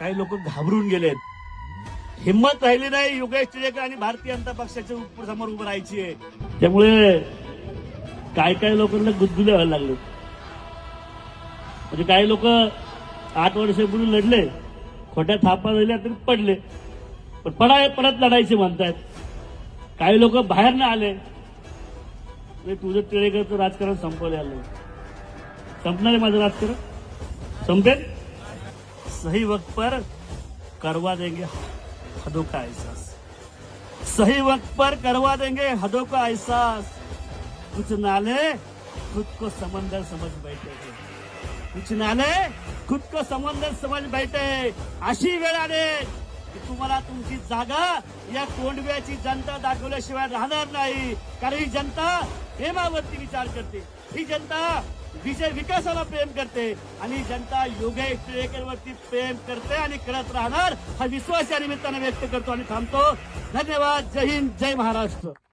काही लोक घाबरून गेलेत हिंमत राहिली नाही योगेश टिळेकर आणि भारतीय जनता पक्षाच्या समोर उभं राहायची आहे. त्यामुळे काय काय लोकांना गुदगुले व्हायला लागले. म्हणजे काही लोक आठ वर्षापूर्वी लढले खोट्या थापा झाल्या तरी पडले. पण पडा परत लढायचे म्हणतायत. काही लोक बाहेर ना आले. म्हणजे तुझं टिळेकरचं राजकारण संपवलं आलं संपणार आहे माझं राजकारण? संपेल? सही वक्त पर करवा देंगे हदों का एहसास। सही वक्त पर करवा देंगे हदों का एहसास। कुछ नाले खुद को समंदर समझ बैठे हैं। कुछ नाले खुद को समंदर समझ बैठे अशी वेळ आले की तुम्हाला तुमची जागा या कोंडव्याची जनता दाखवल्याशिवाय राहणार नाही. कारण ही जनता प्रेमावरती विचार करते. ही जनता विजय विकासाला प्रेम करते आणि जनता योगेश टिळेकरवरती प्रेम करते आणि करत राहणार हा विश्वास या निमित्तानं व्यक्त करतो आणि थांबतो. धन्यवाद. जय हिंद. जय महाराष्ट्र.